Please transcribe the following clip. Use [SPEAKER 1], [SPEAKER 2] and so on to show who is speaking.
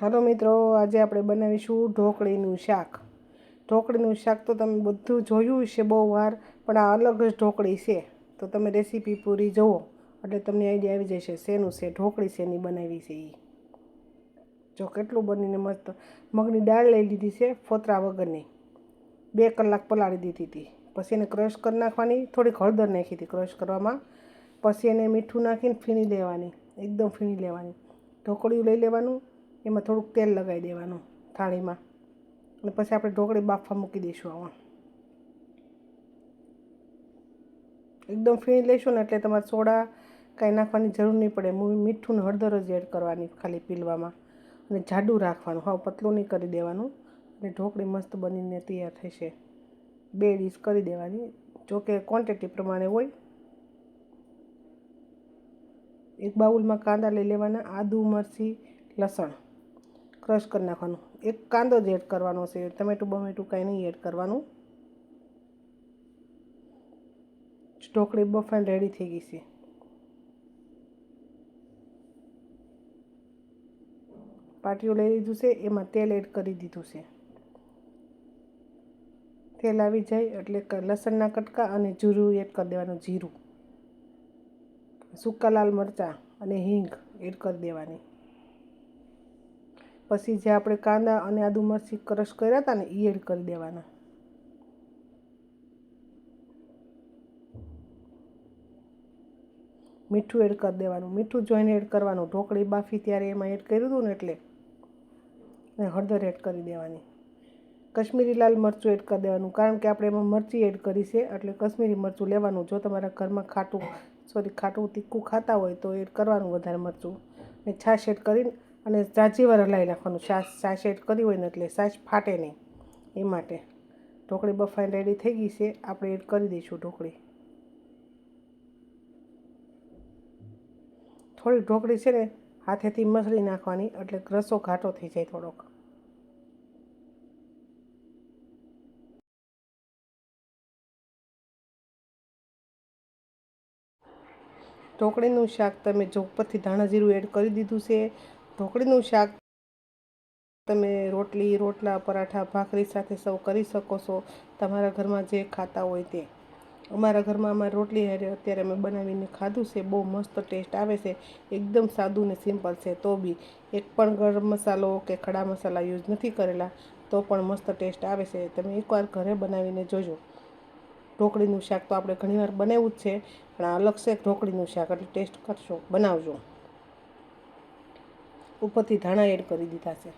[SPEAKER 1] હાલો મિત્રો, આજે આપણે બનાવીશું ઢોકળીનું શાક. ઢોકળીનું શાક તો તમે બધું જોયું છે બહુ વાર, પણ આ અલગ જ ઢોકળી છે. તો તમે રેસીપી પૂરી જુઓ, એટલે તમને આઈડિયા આવી જશે શેનું છે, ઢોકળી શેની બનાવી છે એ જો કેટલું બનીને મસ્ત, મગની દાળ લઈ લીધી છે ફોતરા વગરની. બે કલાક પલાળી દીધી હતી. પછી એને ક્રશ કરી નાખવાની, થોડીક હળદર નાખી હતી ક્રશ કરવામાં. પછી એને મીઠું નાખીને ફીણી લેવાની, એકદમ ફીણી લેવાની. ઢોકળીયું લઈ લેવાનું એમાં થોડુંક તેલ લગાવી દેવાનું થાળીમાં. અને પછી આપણે ઢોકળી બાફવા મૂકી દઈશું આમાં. એકદમ ફીણી લઈશું ને એટલે તમારે સોડા કાંઈ નાખવાની જરૂર નહીં પડે. મીઠું ને હળદર જ એડ કરવાની ખાલી પીલવામાં. અને જાડું રાખવાનું. હા, પતલું નહીં કરી દેવાનું. અને ઢોકળી મસ્ત બનીને તૈયાર થશે. બે ડીશ કરી દેવાની. જોકે ક્વોન્ટિટી પ્રમાણે હોય. એક બાઉલમાં કાંદા લઈ લેવાના, આદુ, મરચી, લસણ. ક્રશ કરી નાખવાનું. એક કાંદો જ એડ કરવાનો છે. ટમેટું બમેટું કાંઈ નહીં એડ કરવાનું. ઢોકળી બફાઈને રેડી થઈ ગઈ છે. પાટીઓ લઈ લીધું છે. એમાં તેલ એડ કરી દીધું છે. તેલ આવી જાય એટલે લસણના કટકા અને જીરું એડ કરી દેવાનું. જીરું. સૂકા લાલ મરચાં અને હિંગ એડ કરી દેવાની. પછી જે આપણે કાંદા અને આદુ મરચી ક્રશ કર્યા હતા ને એ એડ કરી દેવાના. મીઠું એડ કરી દેવાનું. મીઠું જોઈને એડ કરવાનું. ઢોકળી બાફી ત્યારે એમાં એડ કર્યું હતું ને એટલે. અને હળદર એડ કરી દેવાની. કશ્મીરી લાલ મરચું એડ કરી દેવાનું. કારણ કે આપણે એમાં મરચી એડ કરી છે, એટલે કશ્મીરી મરચું લેવાનું. જો તમારા ઘરમાં ખાટું, સોરી, ખાટું તીખું ખાતા હોય તો એડ કરવાનું વધારે મરચું. ને છાશ એડ કરીને અને ઝાંઝી વાર હલાવી નાખવાનું. છાશ એડ કરી હોય ને એટલે છાશ ફાટે નહીં. એ માટે ઢોકળી બફાઈને રેડી થઈ ગઈ છે. આપણે એડ કરી દઈશું ઢોકળી. થોડી ઢોકળી છે ને હાથેથી મસળી નાખવાની, એટલે રસો ઘાટો થઈ જાય થોડોક. ઢોકળીનું શાક તમે જો ઉપરથી ધાણા જીરું એડ કરી દીધું છે ઢોકળીનું શાક તમે રોટલી, રોટલા, પરાઠા, ભાખરી સાથે સૌ કરી શકો છો તમારા ઘરમાં જે ખાતા હોય તે. અમારા ઘરમાં અમારે રોટલી હારે અત્યારે અમે બનાવીને ખાધું છે, બહુ મસ્ત ટેસ્ટ આવે છે, એકદમ સાદું ને સિમ્પલ છે. તો બી એક પણ ગરમ મસાલો કે ખડા મસાલા યુઝ નથી કરેલા, તો પણ મસ્ત ટેસ્ટ આવે છે. તમે એકવાર ઘરે બનાવીને જોજો. ઢોકળીનું શાક તો આપણે ઘણીવાર બનાવ્યું જ છે, પણ આ અલગ છે ઢોકળીનું શાક એટલે ટેસ્ટ કરશો, બનાવજો. ઉપરથી ધાણા એડ કરી દીધા છે.